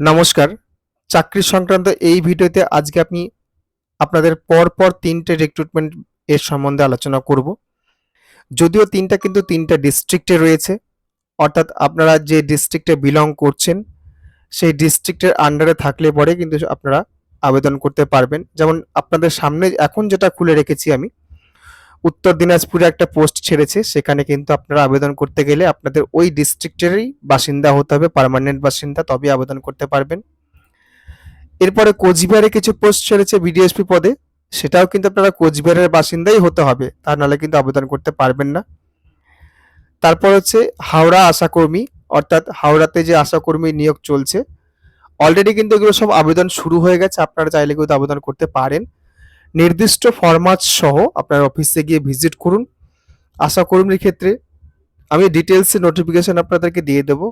নমস্কার। চাকরি সংক্রান্ত এই ভিডিওতে আজকে আমি আপনাদের পরপর তিনটে রিক্রুটমেন্ট এর সম্বন্ধে আলোচনা করব। যদিও তিনটা কিন্তু তিনটা ডিস্ট্রিক্টে রয়েছে। অর্থাৎ আপনারা যে ডিস্ট্রিক্টে বিলং করছেন, সেই ডিস্ট্রিক্টের আন্ডারে থাকলে পরে কিন্তু আপনারা আবেদন করতে পারবেন। যেমন আপনাদের সামনে এখন যেটা খুলে রেখেছি আমি উত্তর দিনাজপুরে একটা পোস্ট ছেড়েছে, সেখানে কিন্তু আপনারা আবেদন করতে গেলে আপনাদের ওই ডিস্ট্রিক্টেরই বাসিন্দা হতে হবে পার্মানেন্ট বাসিন্দা তবে আবেদন করতে পারবেন। এরপরে কোচবিহারে কিছু পোস্ট ছেড়েছে বিডিএসপি পদে, সেটাও কিন্তু আপনারা কোচবিহারের বাসিন্দাই হতে হবে তা নাহলে কিন্তু আবেদন করতে পারবেন না। তারপর হচ্ছে হাওড়া আশাকর্মী, অর্থাৎ হাওড়াতে যে আশাকর্মী নিয়োগ চলছে অলরেডি কিন্তু এগুলো সব আবেদন শুরু হয়ে গেছে, আপনারা চাইলে কিন্তু আবেদন করতে পারেন। নির্দিষ্ট ফরম্যাট সহ আপনার অফিসে গিয়ে ভিজিট করুন। আশা কর্মীর ক্ষেত্রে আমি ডিটেলসে নোটিফিকেশন আপনাদেরকে দিয়ে দেবো।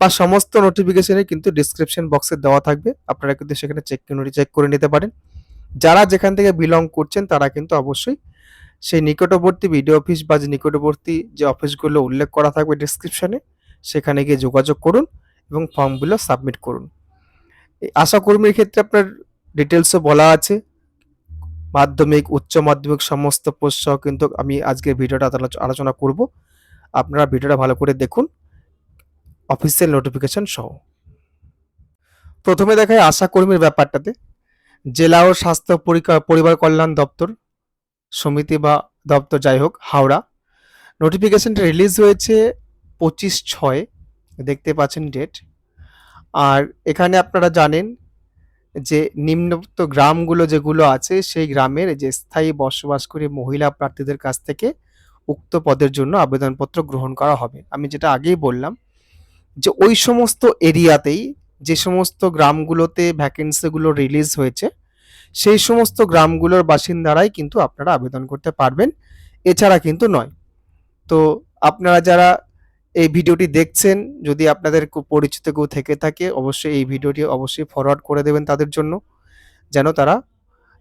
বা সমস্ত নোটিফিকেশনে কিন্তু ডিসক্রিপশন বক্সে দেওয়া থাকবে। আপনারা কিন্তু সেখানে চেক চেক করে নিতে পারেন। যারা যেখান থেকে বিলং করছেন, তারা কিন্তু অবশ্যই সেই নিকটবর্তী বিডিও অফিস বা যে নিকটবর্তী যে অফিসগুলো উল্লেখ করা থাকবে ডিসক্রিপশনে সেখানে গিয়ে যোগাযোগ করুন এবং ফর্মগুলো সাবমিট করুন। এই আশা কর্মীর ক্ষেত্রে আপনার ডিটেলসও বলা আছে। মাধ্যমিক, উচ্চ মাধ্যমিক সমস্ত পোস্ট সহ কিন্তু আমি আজকে ভিডিওটা আলোচ- আলোচনা করব। আপনারা ভিডিওটা ভালো করে দেখুন। অফিসিয়াল নোটিফিকেশন সহ। প্রথমে দেখায় আশা কর্মীর ব্যাপারটাতে। জেলা ও স্বাস্থ্য পরিবার কল্যাণ দপ্তর, সমিতি বা দপ্তর যাই হোক, হাওড়া। নোটিফিকেশনটা রিলিজ হয়েছে পঁচিশ ছয়, দেখতে পাচ্ছেন ডেট আর এখানে আপনারা জানেন যে নিম্নবিত্ত গ্রামগুলো যেগুলো আছে, সেই গ্রামের যে স্থায়ী বসবাসকারী মহিলা প্রার্থীদের কাছ থেকে উক্ত পদের জন্য আবেদনপত্র গ্রহণ করা হবে। আমি যেটা আগেই বললাম যে ওই সমস্ত এরিয়াতেই যে সমস্ত গ্রামগুলোতে ভ্যাকেন্সিগুলো রিলিজ হয়েছে, সেই সমস্ত গ্রামগুলোর বাসিন্দারাই কিন্তু আপনারা আবেদন করতে পারবেন। এছাড়া কিন্তু নয়। তো আপনারা যারা এই ভিডিওটি দেখছেন, যদি আপনাদের পরিচিত কেউ থেকে থাকে, অবশ্যই এই ভিডিওটি অবশ্যই ফরওয়ার্ড করে দেবেন তাদের জন্য, যেন তারা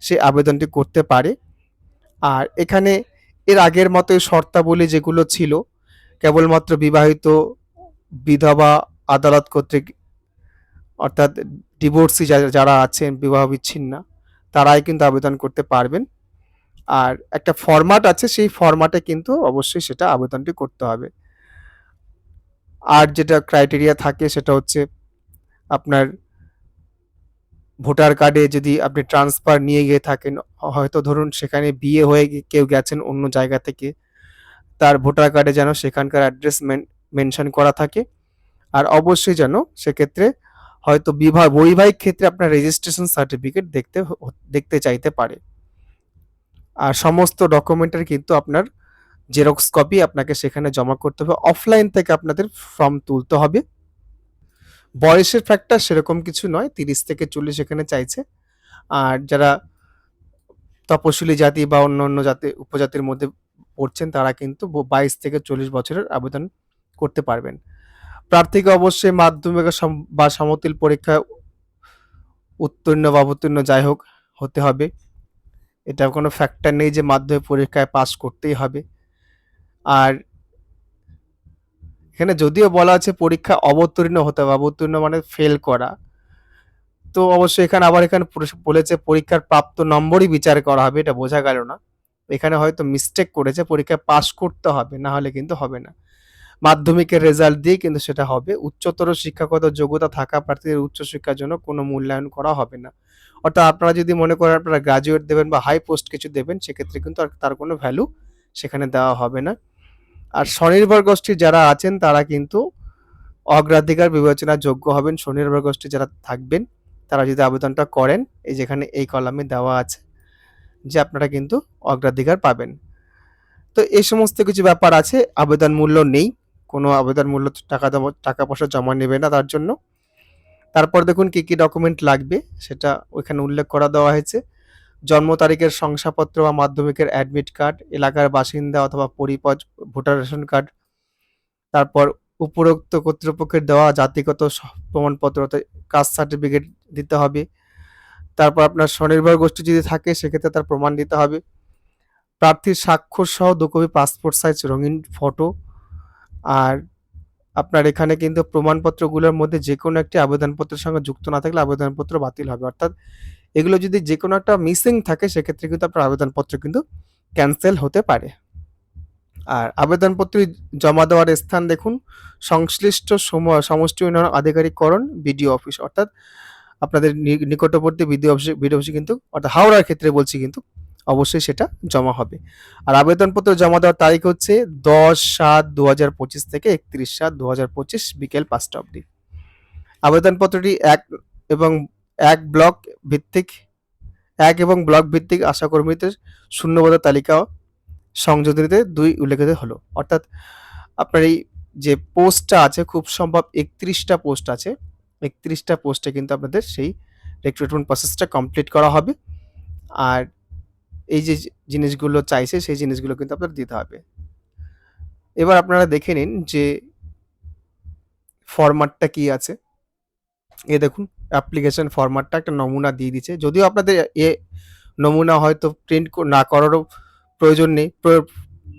সে আবেদনটি করতে পারে। আর এখানে এর আগের মতোই শর্তাবলী যেগুলো ছিল, কেবলমাত্র বিবাহিত বিধবা আদালত কর্তৃক, অর্থাৎ ডিভোর্সি যারা আছেন বিবাহ বিচ্ছিন্না তারাই কিন্তু আবেদন করতে পারবেন। আর একটা ফরম্যাট আছে, সেই ফরম্যাটে কিন্তু অবশ্যই সেটা আবেদনটি করতে হবে। আর যেটা ক্রাইটেরিয়া থাকে সেটা হচ্ছে আপনার ভোটার কার্ডে যদি আপনি ট্রান্সফার নিয়ে গিয়ে থাকেন, হয়তো ধরুন সেখানে বিয়ে হয়ে কেউ গেছেন অন্য জায়গা থেকে, তার ভোটার কার্ডে যেন সেখানকার অ্যাড্রেস মেনশন করা থাকে। আর অবশ্যই যেন সেক্ষেত্রে হয়তো বিবাহ, বৈবাহিক ক্ষেত্রে আপনার রেজিস্ট্রেশন সার্টিফিকেট দেখতে দেখতে চাইতে পারে। আর সমস্ত ডকুমেন্টের কিন্তু আপনার জেরক্স কপি আপনাকে সেখানে জমা করতে হবে। অফলাইন থেকে আপনাদের ফর্ম তুলতে হবে। বয়সের ফ্যাক্টর সেরকম কিছু নয়, তিরিশ থেকে চল্লিশ এখানে চাইছে। আর যারা তপশিলি জাতি বা অন্য অন্য জাতি, উপজাতির মধ্যে পড়ছেন, তারা কিন্তু বাইশ থেকে চল্লিশ বছরের আবেদন করতে পারবেন। প্রার্থীকে অবশ্যই মাধ্যমিক বা সমতুল পরীক্ষায় উত্তীর্ণ বা অবতীর্ণ যাই হোক হতে হবে। এটা কোনো ফ্যাক্টর নেই যে মাধ্যমিক পরীক্ষায় পাস করতেই হবে। আর এখানে যদিও বলা আছে পরীক্ষা অবতীর্ণ হতে হবে, অবতীর্ণ মানে ফেল করা। তো অবশ্যই এখানে আবার এখানে বলেছে পরীক্ষার প্রাপ্ত নম্বরই বিচার করা হবে, এটা বোঝা গেল না। এখানে হয়তো মিস্টেক করেছে, পরীক্ষায় পাস করতে হবে, না হলে কিন্তু হবে না। মাধ্যমিকের রেজাল্ট দিয়ে কিন্তু সেটা হবে। উচ্চতর শিক্ষাগত যোগ্যতা থাকা প্রার্থীদের উচ্চশিক্ষার জন্য কোনো মূল্যায়ন করা হবে না। অর্থাৎ আপনারা যদি মনে করেন আপনারা গ্রাজুয়েট দেবেন বা হাই পোস্ট কিছু দেবেন, সেক্ষেত্রে কিন্তু আর তার কোনো ভ্যালু সেখানে দেওয়া হবে না। আর স্বনির্ভর গোষ্ঠী যারা আছেন, তারা কিন্তু অগ্রাধিকার বিবেচনার যোগ্য হবেন। স্বনির্ভর গোষ্ঠী যারা থাকবেন, তারা যদি আবেদনটা করেন, এই যেখানে এই কলামে দেওয়া আছে যে আপনারা কিন্তু অগ্রাধিকার পাবেন। তো এই সমস্ত কিছু ব্যাপার আছে, আবেদন মূল্য নেই, কোনো আবেদন মূল্য টাকা টাকা পয়সা জমা নেবে না তার জন্য। তারপর দেখুন কি কি ডকুমেন্ট লাগবে, সেটা ওইখানে উল্লেখ করা দেওয়া হয়েছে। জন্ম তারিখের শংসাপত্র বা মাধ্যমিকের অ্যাডমিট কার্ড এলাকার বাসিন্দা অথবা পরিপদ ভোটার রেশন কার্ড তারপর উপরোক্ত কর্তৃপক্ষের দেওয়া জাতিগত প্রমাণপত্র কাস্ট সার্টিফিকেট দিতে হবে। তারপর আপনার স্বনির্ভর গোষ্ঠী যদি থাকে, সেক্ষেত্রে তার প্রমাণ দিতে হবে। প্রার্থীর স্বাক্ষর সহ দু কপি পাসপোর্ট সাইজ রঙিন ফটো আর আপনার এখানে কিন্তু প্রমাণপত্রগুলোর মধ্যে যে কোনো একটি আবেদনপত্রের সঙ্গে যুক্ত না থাকলে আবেদনপত্র বাতিল হবে। অর্থাৎ এগুলো যদি যে কোনো একটা মিসিং থাকে, সেক্ষেত্রে কিন্তু আপনার আবেদনপত্র কিন্তু ক্যান্সেল হতে পারে। আর আবেদনপত্র জমা দেওয়ার স্থান দেখুন। সংশ্লিষ্ট সম- সমষ্টি উন্নয়ন আধিকারিককরণ, বিডিও অফিস। অর্থাৎ আপনাদের নিকটবর্তী বিডিও অফিসে বিডিও অফিসে কিন্তু, অর্থাৎ হাওড়ার ক্ষেত্রে বলছি কিন্তু, অবশ্যই সেটা জমা হবে। আর আবেদনপত্র জমা দেওয়ার তারিখ হচ্ছে দশ সাত দু হাজার পঁচিশ থেকে একত্রিশ সাত দু হাজার পঁচিশ বিকেল পাঁচটা অবধি। আবেদনপত্রটি এক এবং এক ব্লক ভিত্তিক, এক এবং ব্লক ভিত্তিক আশাকর্মীদের শূন্যপদের তালিকা সংযোজনীতে দুই উল্লেখিত হলো। অর্থাৎ আপনার এই যে পোস্টটা আছে, খুব সম্ভব একত্রিশটা পোস্ট আছে। একত্রিশটা পোস্টে কিন্তু আপনাদের সেই রিক্রুটমেন্ট প্রসেসটা কমপ্লিট করা হবে। আর এই যে জিনিসগুলো চাইছে, সেই জিনিসগুলো কিন্তু আপনার দিতে হবে। এবার আপনারা দেখে নিন যে ফরম্যাটটা কি আছে। এ দেখুন। অ্যাপ্লিকেশন ফরম্যাটটা একটা নমুনা দিয়ে দিচ্ছে যদিও আপনাদের এ নমুনা হয়তো প্রিন্ট না করারও প্রয়োজন নেই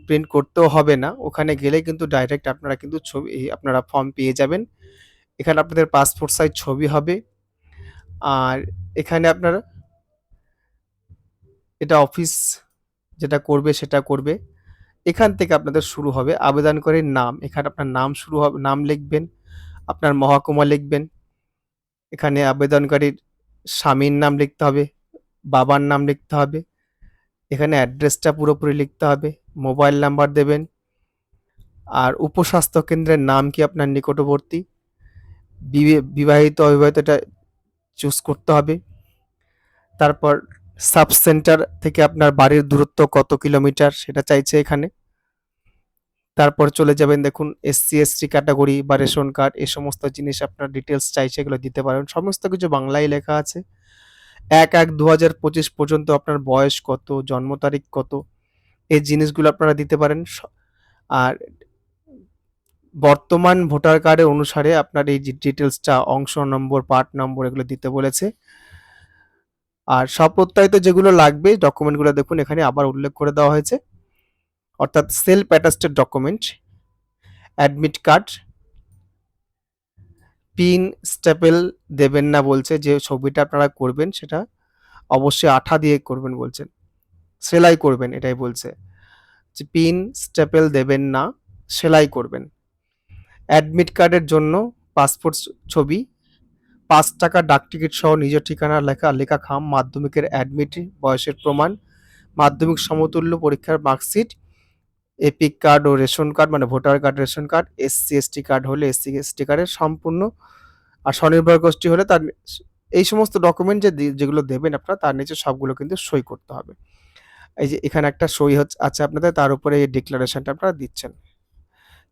প্রিন্ট করতেও হবে না। ওখানে গেলে কিন্তু ডাইরেক্ট আপনারা কিন্তু ছবি আপনারা ফর্ম পেয়ে যাবেন। এখানে আপনাদের পাসপোর্ট সাইজ ছবি হবে। আর এখানে আপনারা এটা অফিস যেটা করবে সেটা করবে। এখান থেকে আপনাদের শুরু হবে। আবেদনকারীর নাম, এখানে আপনার নাম শুরু হবে, নাম লিখবেন, আপনার মহকুমা লিখবেন এখানে আবেদনকারীর স্বামীর নাম লিখতে হবে, বাবার নাম লিখতে হবে, এখানে অ্যাড্রেসটা পুরোপুরি লিখতে হবে, মোবাইল নাম্বার দেবেন, আর উপস্বাস্থ্য কেন্দ্রের নাম কি আপনার নিকটবর্তী, বিবে- বিবাহিত অবিবাহিত এটা চুজ করতে হবে, তারপর সাব সেন্টার থেকে আপনার বাড়ির দূরত্ব কত কিলোমিটার সেটা চাইছে এখানে। তারপর চলে যাবেন দেখুন এসসি এসটি ক্যাটাগরি বা রেশন কার্ড এই সমস্ত জিনিস আপনার ডিটেলস চাইছে সেগুলো দিতে পারেন। সমস্ত কিছু বাংলায় লেখা আছে। এক এক দু হাজার পঁচিশ পর্যন্ত আপনার বয়স কত, জন্ম তারিখ কত, এই জিনিসগুলো আপনারা দিতে পারেন। স- আর বর্তমান ভোটার কার্ডের অনুসারে আপনার এই ডিটেলসটা অংশ নম্বর পার্ট নম্বর এগুলো দিতে বলেছে। আর স্বপ্রত্যয়িত যেগুলো লাগবে ডকুমেন্টগুলো দেখুন এখানে আবার উল্লেখ করে দেওয়া হয়েছে। অর্থাৎ self attested document admit card pin staple দেবেন না বলছে, যে ছবিটা আপনারা করবেন সেটা অবশ্যই আঠা দিয়ে করবেন বলছেন। সেলাই করবেন এটাই বলছে। যে পিন স্টেপেল দেবেন না, সেলাই করবেন। অ্যাডমিট কার্ডের জন্য পাসপোর্ট ছবি, পাঁচ টাকা ডাক টিকিট সহ নিজের ঠিকানা লেখা লেখা খাম, মাধ্যমিকের অ্যাডমিট বয়সের প্রমাণ, মাধ্যমিক সমতুল্য পরীক্ষার মার্কশিট এপিক কার্ড ও রেশন কার্ড মানে voter card, ration card, SC, ST card হলে এসসি, এসটি কার্ডের সম্পূর্ণ আর স্বনির্ভর গোষ্ঠী হলে তার এই সমস্ত ডকুমেন্ট যে যেগুলো দেবেন আপনারা, তার নিচে সবগুলো কিন্তু সই করতে হবে। এই যে এখানে একটা সই হচ্ছে আছে আপনাদের, তার উপরে এই ডিক্লারেশনটা আপনারা দিচ্ছেন।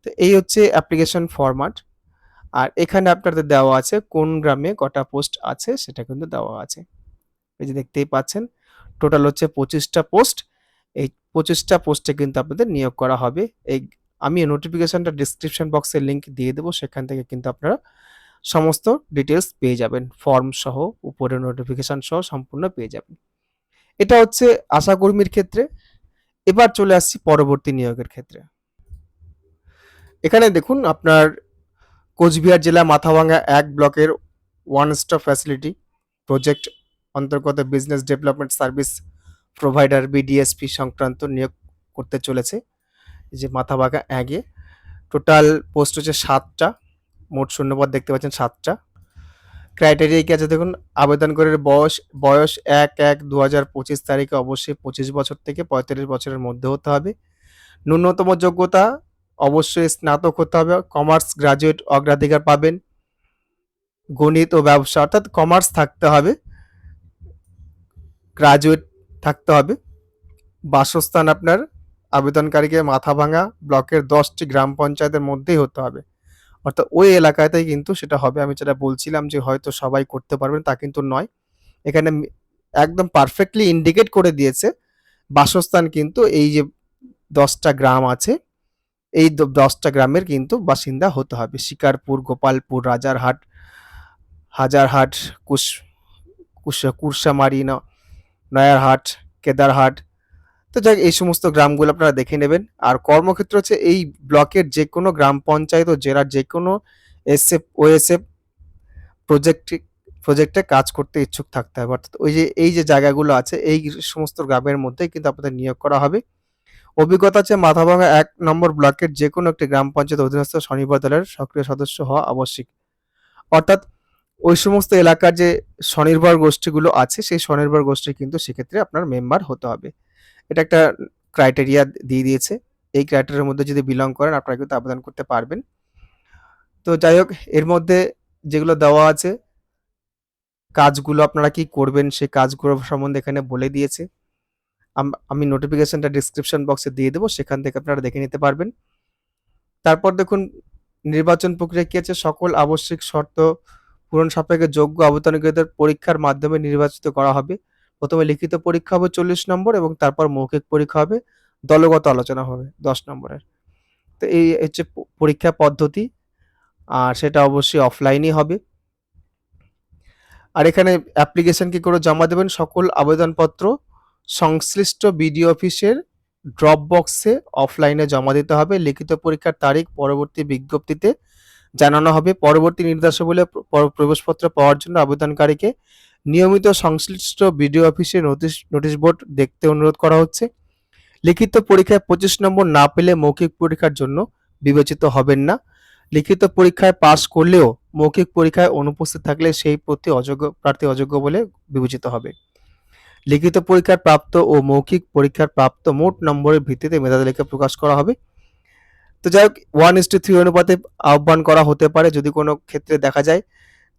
তো এই হচ্ছে অ্যাপ্লিকেশন ফরম্যাট আর এখানে আপনাদের দেওয়া আছে কোন গ্রামে কটা পোস্ট আছে, সেটা কিন্তু দেওয়া আছে। এই যে দেখতেই পাচ্ছেন টোটাল হচ্ছে পঁচিশটা পোস্ট এই পঁচিশটা পোস্টে কিন্তু আপনাদের নিয়োগ করা হবে। এই আমি নোটিফিকেশনটা ডিসক্রিপশন বক্সে লিঙ্ক দিয়ে দেবো, সেখান থেকে কিন্তু আপনারা সমস্ত ডিটেলস পেয়ে যাবেন। ফর্ম সহ, উপরে নোটিফিকেশন সহ সম্পূর্ণ পেয়ে যাবেন। এটা হচ্ছে আশাকর্মীর ক্ষেত্রে। এবার চলে আসছি পরবর্তী নিয়োগের ক্ষেত্রে। এখানে দেখুন, আপনার কোচবিহার জেলা মাথাভাঙ্গা এক ব্লকের ওয়ান স্টপ ফ্যাসিলিটি প্রজেক্ট অন্তর্গত business development service provider BDSP সংক্রান্ত নিয়োগ করতে চলেছে। যে মাথাভাঙ্গা একে টোটাল পোস্ট হচ্ছে সাতটা। মোট শূন্যপদ দেখতে পাচ্ছেন সাতটা। ক্রাইটেরিয়া কি আছে দেখুন? আবেদনকারীর বয়স বয়স এক এক দু হাজার পঁচিশ তারিখে অবশ্যই পঁচিশ বছর থেকে পঁয়তাল্লিশ বছরের মধ্যে হতে হবে। ন্যূনতম যোগ্যতা অবশ্যই স্নাতক হতে হবে। কমার্স গ্রাজুয়েট অগ্রাধিকার পাবেন। গণিত ও ব্যবসা অর্থাৎ কমার্স থাকতে হবে। গ্রাজুয়েট থাকতে হবে। বাসস্থান আপনার আবেদনকারীকে মাথাভাঙা ব্লকের দশটি গ্রাম পঞ্চায়েতের মধ্যেই হতে হবে। অর্থাৎ ওই এলাকাতেই কিন্তু সেটা হবে। আমি যেটা বলছিলাম যে হয়তো সবাই করতে পারবেন, তা কিন্তু নয়। এখানে একদম পারফেক্টলি ইন্ডিকেট করে দিয়েছে, বাসস্থান কিন্তু এই যে দশটা গ্রাম আছে, এই দশটা গ্রামের কিন্তু বাসিন্দা হতে হবে। শিকারপুর, গোপালপুর, রাজারহাট, হাজারহাট, কুশ কুশ কুরসামারি ন- নয়ারহাট, কেদারহাট। তো যাক, এই সমস্ত গ্রামগুলো আপনারা দেখে নেবেন। আর কর্মক্ষেত্র হচ্ছে এই ব্লকের যে কোনো গ্রাম পঞ্চায়েত ও জেলার যে কোনো এসএফ, ওএসএফ প্রজেক্টে প্রজেক্টে কাজ করতে ইচ্ছুক থাকতে হবে। অর্থাৎ ওই যে, এই যে জায়গাগুলো আছে, এই সমস্ত গ্রামের মধ্যেই কিন্তু আপনাদের নিয়োগ করা হবে। অভিজ্ঞতা আছে মাথাভাঙা এক নম্বর ব্লকের যে কোনো একটি গ্রাম পঞ্চায়েত অধীনস্থ স্বনির্ভর দলের সক্রিয় সদস্য হওয়া আবশ্যিক। অর্থাৎ ওই সমস্ত এলাকার যে স্বনির্ভর গোষ্ঠীগুলো আছে, সেই স্বনির্ভর গোষ্ঠী কিন্তু সেক্ষেত্রে আপনার মেম্বার হতে হবে। এটা একটা ক্রাইটেরিয়া দিয়ে দিয়েছে। এই ক্রাইটেরিয়ার মধ্যে যদি বিলং করেন, আপনারা কিন্তু আবেদন করতে পারবেন। তো যাই হোক, এর মধ্যে যেগুলো দেওয়া আছে, কাজগুলো আপনারা কি করবেন, সেই কাজগুলো সম্বন্ধে এখানে বলে দিয়েছে। আম- আমি নোটিফিকেশনটা ডিসক্রিপশন বক্সে দিয়ে দেবো, সেখান থেকে আপনারা দেখে নিতে পারবেন। তারপর দেখুন, নির্বাচন প্রক্রিয়া কি আছে? সকল আবশ্যিক শর্ত পূরণ সাপেক্ষে যোগ্য আবেদনকারীদের পরীক্ষার মাধ্যমে নির্বাচিত করা হবে। প্রথমে লিখিত পরীক্ষা হবে চল্লিশ নম্বর এবং তারপর মৌখিক পরীক্ষা হবে, দলগত আলোচনা হবে দশ নম্বরের। তো এই হচ্ছে পরীক্ষা পদ্ধতি, আর সেটা অবশ্যই অফলাইনই হবে। আর এখানে অ্যাপ্লিকেশন কি করে জমা দেবেন? সকল আবেদনপত্র সংশ্লিষ্ট বিডিও অফিসের ড্রপ বক্সে অফলাইনে জমা দিতে হবে। লিখিত পরীক্ষার তারিখ পরবর্তী বিজ্ঞপ্তিতে জানানো হবে। পরবর্তী নির্দেশাবলী প্রবেশপত্র পাওয়ার জন্য আবেদনকারীকে নিয়মিত সংশ্লিষ্ট বিডিও অফিসে নোটিশ নোটিশ বোর্ড দেখতে অনুরোধ করা হচ্ছে। লিখিত পরীক্ষায় পঁচিশ নম্বর না পেলে মৌখিক পরীক্ষার জন্য বিবেচিত হবেন না। লিখিত পরীক্ষায় পাশ করলেও মৌখিক পরীক্ষায় অনুপস্থিত থাকলে সেই প্রতি অযোগ্য, প্রার্থী অযোগ্য বলে বিবেচিত হবে। লিখিত পরীক্ষার প্রাপ্ত ও মৌখিক পরীক্ষার প্রাপ্ত মোট নম্বরের ভিত্তিতে মেধা তালিকা প্রকাশ করা হবে। তো যাই হোক ওয়ান ইস টু থ্রি অনুপাতে আহ্বান করা হতে পারে যদি কোনো ক্ষেত্রে দেখা যায়।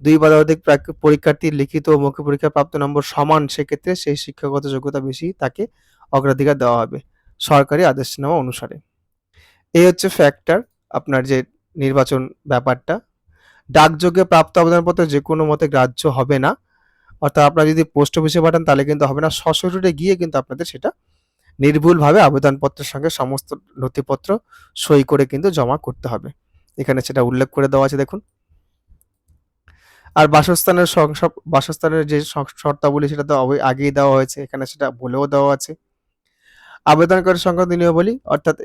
দুই বা অধিক প্রাক- পরীক্ষার্থীর লিখিত ও মৌখিক পরীক্ষার প্রাপ্ত নম্বর সমান, সেক্ষেত্রে সেই শিক্ষাগত যোগ্যতা বেশি তাকে অগ্রাধিকার দেওয়া হবে সরকারি আদেশনামা অনুসারে। এই হচ্ছে ফ্যাক্টর আপনার যে নির্বাচন ব্যাপারটা। ডাকযোগে প্রাপ্ত আবেদনপত্র যে কোনো মতে গ্রাহ্য হবে না। অর্থাৎ আপনারা যদি পোস্ট অফিসে পাঠান তাহলে কিন্তু হবে না। সশরীরে গিয়ে কিন্তু আপনাদের সেটা নির্ভুলভাবে আবেদনপত্রের সঙ্গে সমস্ত নথিপত্র সই করে কিন্তু জমা করতে হবে। এখানে সেটা উল্লেখ করে দেওয়া আছে, দেখুন। আর বাসস্থানের বাসস্থানের যে শর্তাবলী সেটা তো আগেই দেওয়া হয়েছে, এখানে সেটা বলেও দেওয়া আছে। আবেদনকারী সংক্রান্ত নিয়মাবলী, অর্থাৎ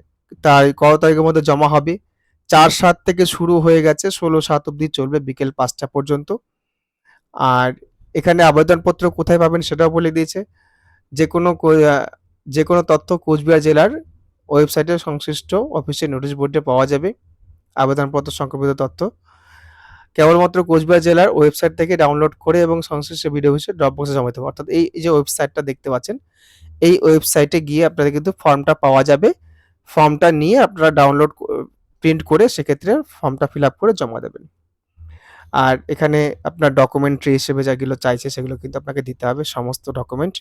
তার কত তারিখের মধ্যে জমা হবে, চার সাত থেকে শুরু হয়ে গেছে, ষোলো সাত অবধি চলবে বিকেল পাঁচটা পর্যন্ত। আর এখানে আবেদনপত্র কোথায় পাবেন সেটাও বলে দিয়েছে। যে কোনো যে কোনো তথ্য কোচবিহার জেলার ওয়েবসাইটে সংশ্লিষ্ট অফিসের নোটিশ বোর্ডে পাওয়া যাবে। আবেদনপত্র সংক্রান্ত তথ্য কেবলমাত্র কোচবিহার জেলার ওয়েবসাইট থেকে ডাউনলোড করে এবং সংশ্লিষ্ট ভিডিও অফিসে ড্রপ বক্সে জমা দিতে হবে। অর্থাৎ এই যে ওয়েবসাইটটা দেখতে পাচ্ছেন, এই ওয়েবসাইটে গিয়ে আপনাদের কিন্তু ফর্মটা পাওয়া যাবে। ফর্মটা নিয়ে আপনারা ডাউনলোড প্রিন্ট করে সেক্ষেত্রে ফর্মটা ফিল আপ করে জমা দেবেন। আর এখানে আপনার ডকুমেন্টারি হিসেবে যেগুলো চাইছে সেগুলো কিন্তু আপনাকে দিতে হবে। সমস্ত ডকুমেন্ট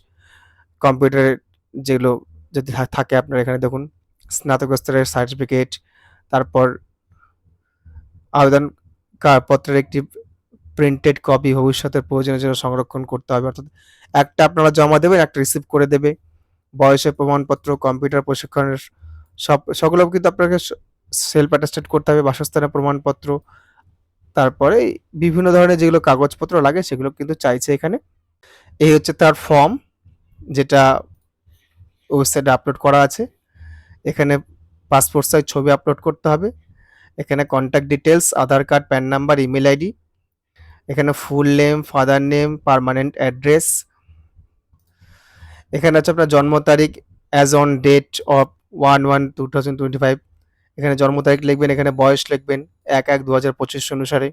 কম্পিউটারের যেগুলো যদি থাকে আপনার এখানে, দেখুন স্নাতক স্তরের সার্টিফিকেট তারপর আবেদন পত্রের একটি প্রিন্টেড কপি ভবিষ্যতের প্রয়োজনের জন্য সংরক্ষণ করতে হবে। অর্থাৎ একটা আপনারা জমা দেবেন, একটা রিসিভ করে দেবে। বয়সের প্রমাণপত্র কম্পিউটার প্রশিক্ষণের সব, সকল কিন্তু আপনাকে সেলফ অ্যাটাস্টেড করতে হবে, বাসস্থানের প্রমাণপত্র। তারপরে বিভিন্ন ধরনের যেগুলো কাগজপত্র লাগে, সেগুলো কিন্তু চাইছে এখানে। এই হচ্ছে তার ফর্ম যেটা ওয়েবসাইটে আপলোড করা আছে। এখানে পাসপোর্ট সাইজ ছবি আপলোড করতে হবে। এখানে contact details Aadhaar card PAN number email ID এখানে full name father name permanent address এখানে আছে আপনার জন্ম তারিখ as on date of one one two thousand twenty five এখানে জন্ম তারিখ লিখবেন, এখানে বয়স লিখবেন, এক এক দু হাজার পঁচিশ অনুসারে।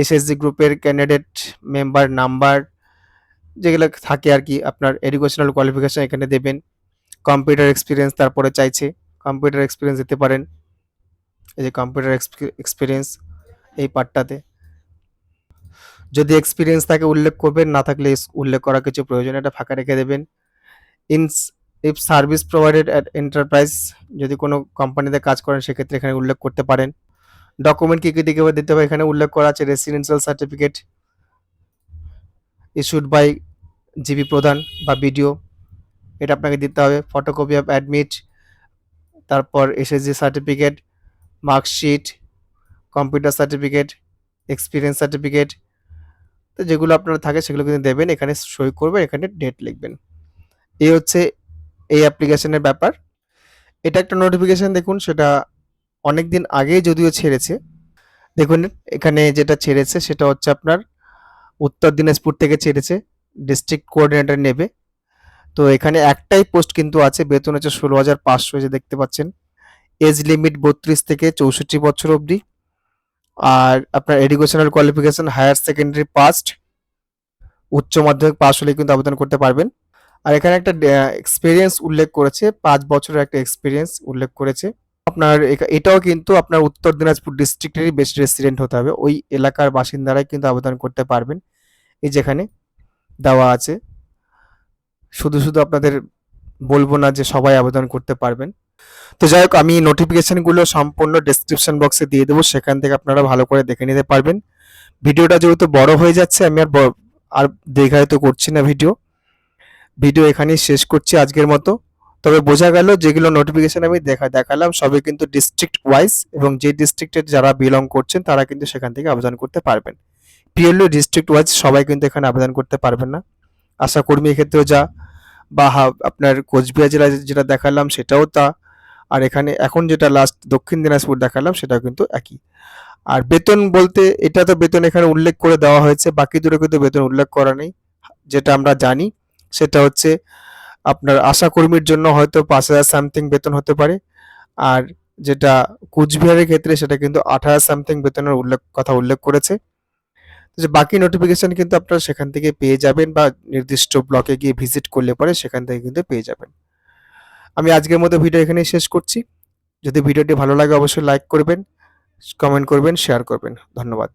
এসএসজি গ্রুপের ক্যান্ডিডেট মেম্বার নাম্বার যেগুলো থাকে আর কি, আপনার এডুকেশনাল কোয়ালিফিকেশন এখানে দেবেন। কম্পিউটার এক্সপিরিয়েন্স তারপরে চাইছে। কম্পিউটার এক্সপিরিয়েন্স দিতে পারেন। এই যে কম্পিউটার এক্সপিরিয়েন্স এই পার্টটাতে। যদি এক্সপিরিয়েন্স থাকে উল্লেখ করবেন, না থাকলে উল্লেখ করা কিছু প্রয়োজন, এটা ফাঁকা রেখে দেবেন। In if service provided at enterprise যদি কোনো কোম্পানিতে কাজ করেন, সেক্ষেত্রে এখানে উল্লেখ করতে পারেন। ডকুমেন্ট কী কী দিকে দিতে হবে, এখানে উল্লেখ করা আছে residential certificate issued by GB প্রধান বা বিডিও এটা আপনাকে দিতে হবে ফটোকপি অফ অ্যাডমিট তারপর SSG certificate marksheet computer certificate experience certificate তো যেগুলো আপনার থাকে সেগুলো কিন্তু দেবেন, এখানে সই করবেন, এখানে ডেট লিখবেন। এই হচ্ছে এই অ্যাপ্লিকেশনের ব্যাপার। এটা একটা নোটিফিকেশন দেখুন, সেটা অনেক দিন আগেই যদিও ছেড়েছে। দেখুন, এখানে যেটা ছেড়েছে সেটা হচ্ছে আপনার উত্তর দিনাজপুর থেকে ছেড়েছে ডিস্ট্রিক্ট কোঅর্ডিনেটর নেবে। তো এখানে একটাই পোস্ট কিন্তু আছে, বেতন হচ্ছে ষোলো হাজার পাঁচশো যে দেখতে পাচ্ছেন। এজ লিমিট বত্রিশ থেকে চৌষট্টি বছর অবধি। আর আপনার educational qualification, higher secondary passed, উচ্চ মাধ্যমিক পাস হলে কিন্তু আবেদন করতে পারবেন। আর এখানে একটা এক্সপিরিয়েন্স উল্লেখ করেছে, পাঁচ বছরের একটা এক্সপিরিয়েন্স উল্লেখ করেছে। আপনার এটাও কিন্তু আপনার উত্তর দিনাজপুর ডিস্ট্রিক্টেরই বেস্ট রেসিডেন্ট হতে হবে। ওই এলাকার বাসিন্দারাই কিন্তু আবেদন করতে পারবেন। এই যেখানে দেওয়া আছে। শুধু শুধু আপনাদের বলব না যে সবাই আবেদন করতে পারবেন। তো যাই হোক, আমি নোটিফিকেশনগুলো সম্পূর্ণ ডেসক্রিপশন বক্সে দিয়ে দেবো, সেখান থেকে আপনারা ভালো করে দেখে নিতে পারবেন। ভিডিওটা যেহেতু বড় হয়ে যাচ্ছে, আমি আর আর দীর্ঘায়িত করছি না ভিডিও। ভিডিও এখানেই শেষ করছি আজকের মতো। তবে বোঝা গেল যেগুলো নোটিফিকেশন আমি দেখা দেখালাম, সবই কিন্তু ডিস্ট্রিক্ট ওয়াইজ এবং যে ডিস্ট্রিক্টের যারা বিলং করছেন, তারা কিন্তু সেখান থেকে আবেদন করতে পারবেন। পিএলইউ ডিস্ট্রিক্ট ওয়াইজ সবাই কিন্তু এখানে আবেদন করতে পারবেন না। আশা কর্মী ক্ষেত্রেও যা, বা আপনার কোচবিহার জেলায় যেটা দেখালাম সেটাও তা। আর এখানে এখন যেটা লাস্ট দক্ষিণ দিনাজপুর দেখালাম সেটাও কিন্তু একই। আর বেতন বলতে এটা তো বেতন এখানে উল্লেখ করে দেওয়া হয়েছে, বাকি দুটো কিন্তু বেতন উল্লেখ করা নেই। যেটা আমরা জানি, সেটা হচ্ছে আপনার আশাকর্মীর জন্য হয়তো পাঁচ হাজার সামথিং বেতন হতে পারে। আর যেটা কুচবিহারের ক্ষেত্রে সেটা কিন্তু আট হাজার সামথিং বেতনের উল্লেখ, কথা উল্লেখ করেছে। যে বাকি নোটিফিকেশন কিন্তু আপনারা সেখান থেকে পেয়ে যাবেন বা নির্দিষ্ট ব্লকে গিয়ে ভিজিট করলে পরে সেখান থেকে কিন্তু পেয়ে যাবেন। আমি আজকের মতো ভিডিও এখানেই শেষ করছি। যদি ভিডিওটি ভালো লাগে অবশ্যই লাইক করবেন কমেন্ট করবেন শেয়ার করবেন। ধন্যবাদ।